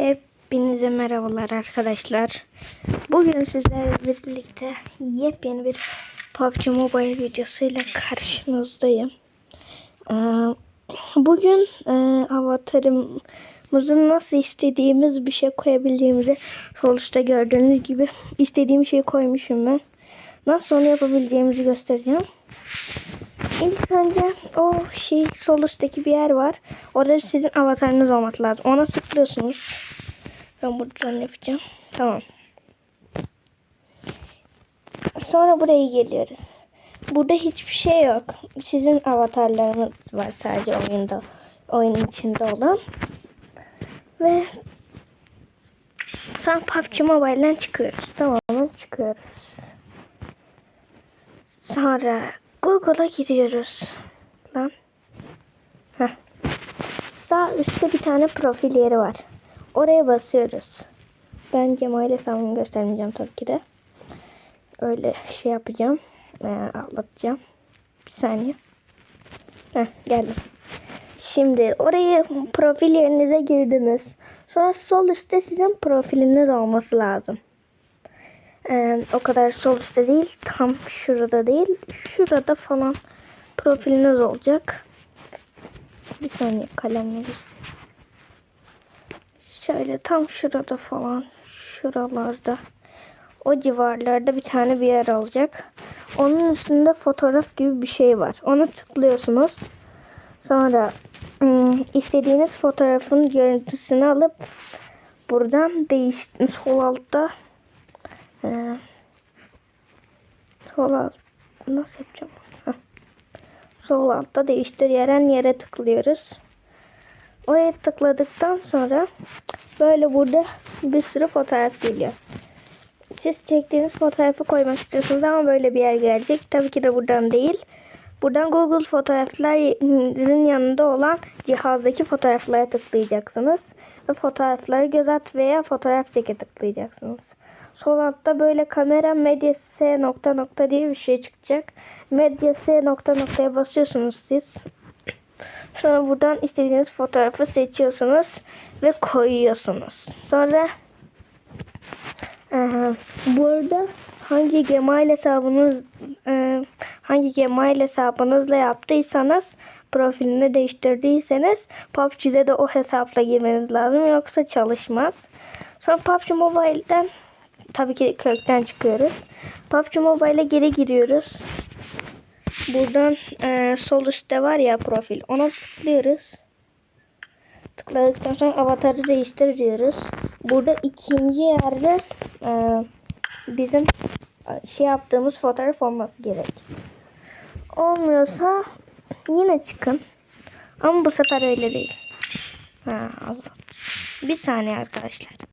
Hepinize merhabalar arkadaşlar. Bugün sizlerle birlikte yepyeni bir PUBG Mobile videosuyla karşınızdayım. Ee, Bugün e, avatarımızı nasıl istediğimiz bir şey koyabildiğimizi sonuçta gördüğünüz gibi istediğim şeyi koymuşum ben. Nasıl onu yapabildiğimizi göstereceğim. İlk önce o şey sol üstteki bir yer var. Orada sizin avatarınız olması lazım. Ona tıklıyorsunuz. Ben buradan yapacağım. Tamam. Sonra buraya geliyoruz. Burada hiçbir şey yok. Sizin avatarlarınız var sadece oyunda. Oyunun içinde olan. Ve sonra PUBG Mobile'den çıkıyoruz. Tamamen çıkıyoruz. Sonra Google'a giriyoruz. Lan. Heh. Sağ üstte bir tane profil yeri var. Oraya basıyoruz. Ben Cemal hesabımı göstermeyeceğim tabii ki de. Öyle şey yapacağım. Ee, anlatacağım. Bir saniye. Heh, geldim. Şimdi oraya profil yerinize girdiniz. Sonra sol üstte sizin profiliniz olması lazım. Ee, o kadar sol üstte değil. Tam şurada değil. Şurada falan profiliniz olacak. Bir saniye kalemle göstereyim. Şöyle tam şurada falan. Şuralarda. O civarlarda bir tane bir yer olacak. Onun üstünde fotoğraf gibi bir şey var. Ona tıklıyorsunuz. Sonra ım, istediğiniz fotoğrafın görüntüsünü alıp buradan değiş sol altta ee, sol alt nasıl yapacağım? Heh. Sol altta değiştir yeren yere tıklıyoruz. Oraya tıkladıktan sonra böyle burada bir sürü fotoğraf geliyor. Siz çektiğiniz fotoğrafı koymak istiyorsunuz ama böyle bir yer gelecek. Tabii ki de buradan değil. Buradan Google fotoğrafların yanında olan cihazdaki fotoğraflara tıklayacaksınız. Ve fotoğrafları göz at veya fotoğraf çeke tıklayacaksınız. Sol altta böyle kamera medya s nokta nokta diye bir şey çıkacak. Medya s nokta noktaya basıyorsunuz siz. Sonra buradan istediğiniz fotoğrafı seçiyorsunuz ve koyuyorsunuz. Sonra Aha, burada hangi Gmail hesabınız e, hangi Gmail hesabınızla yaptıysanız profilini değiştirdiyseniz PUBG'de de o hesapla girmeniz lazım yoksa çalışmaz. Sonra PUBG Mobile'den tabii ki kökten çıkıyoruz. PUBG Mobile'e geri giriyoruz. Buradan e, sol üstte var ya profil. Ona tıklıyoruz. Tıkladıktan sonra avatarı değiştir diyoruz. Burada ikinci yerde e, bizim şey yaptığımız fotoğraf olması gerek. Olmuyorsa yine çıkın. Ama bu sefer öyle değil. Ha, azalt. Bir saniye arkadaşlar.